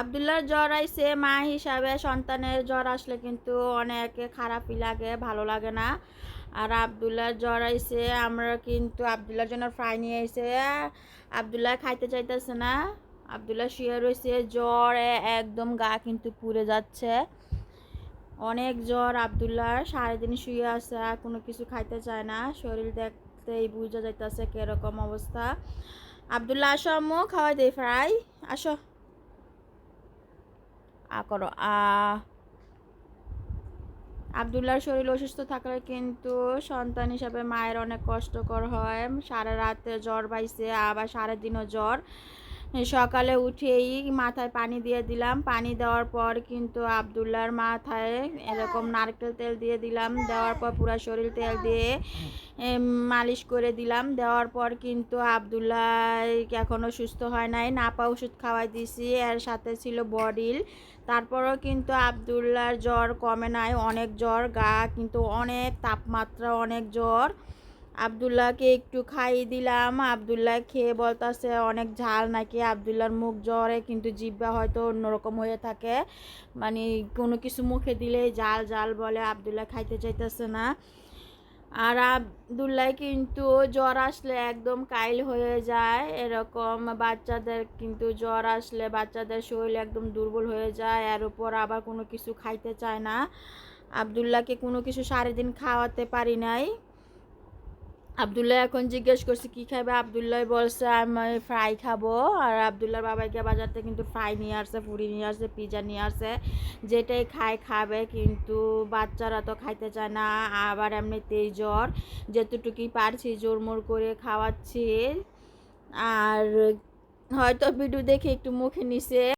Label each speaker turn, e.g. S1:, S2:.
S1: আবদুল্লার জ্বর আইসে মা হিসাবে সন্তানের জ্বর আসলে কিন্তু অনেক খারাপই লাগে, ভালো লাগে না। আর আবদুল্লার জ্বর আইসে আমরা কিন্তু আবদুল্লার জন্য ফ্রাই নিয়ে আইসে আবদুল্লাহ খাইতে চাইতেছে না। আবদুল্লাহ শুয়ে রয়েছে জ্বরে একদম গা কিন্তু পুড়ে যাচ্ছে। অনেক জ্বর আবদুল্লার সারাদিন শুয়ে আছে, আর কোনো কিছু খাইতে চায় না। শরীর দেখতেই বুঝা যাইতেছে কীরকম অবস্থা। আবদুল্লাহ আসো আম্মু, খাওয়াই দেই ফ্রাই। আসো। আ করো। আ আবদুল্লার শরীর অসুস্থ থাকলে কিন্তু সন্তান হিসাবে মায়ের অনেক কষ্টকর হয়। সারা রাতে জ্বর পাইছে, আবার সারাদিনও জ্বর। সকালে উঠেই মাথায় পানি দিয়ে দিলাম। পানি দেওয়ার পর কিন্তু আবদুল্লার মাথায় এরকম নারকেল তেল দিয়ে দিলাম। দেওয়ার পর পুরো শরীর তেল দিয়ে মালিশ করে দিলাম। দেওয়ার পর কিন্তু আবদুল্লাহ এখনও সুস্থ হয় নাই। নাপা ওষুধ খাওয়াই দিছি। এর সাথে ছিল বডিল। তারপরও কিন্তু আবদুল্লার জ্বর কমে নাই। অনেক জ্বর, গা কিন্তু অনেক তাপমাত্রা, অনেক জ্বর। আবদুল্লাহকে একটু খাইয়ে দিলাম। আবদুল্লাহ খেয়ে বলতাছে, অনেক ঝাল নাকি? আবদুল্লার মুখ জ্বরে, কিন্তু জিব্বা হয়তো অন্যরকম হয়ে থাকে। মানে কোনো কিছু মুখে দিলেই জাল জাল বলে আবদুল্লাহ খাইতে চাইতেছে না। আর আবদুল্লাহ কিন্তু জ্বর আসলে একদম কাইল হয়ে যায়। এরকম বাচ্চাদের কিন্তু জ্বর আসলে বাচ্চাদের শরীর একদম দুর্বল হয়ে যায়। এর উপর আবার কোনো কিছু খাইতে চায় না। আবদুল্লাহকে কোনো কিছু সারাদিন খাওয়াতে পারি নাই। আবদুল্লাহ এখন জিজ্ঞেস করছে, কি খাবে আবদুল্লাহ বলছে, আমি ফ্রাই খাব। আর আবদুল্লাহর বাবাকে বাজার থেকে কিন্তু ফ্রাই নিয়ে আসছে, পুরি নিয়ে আসছে পিজা নিয়ে আসছে। যেটাই খায় খাবে, কিন্তু বাচ্চারা তো খাইতে চায় না। আবার এমনিতেই জ্বর। যেতটুকুই পারছি জোরমোর করে খাওয়াচ্ছি। আর হয়তো ভিডিও দেখে একটু মুখে নিছে।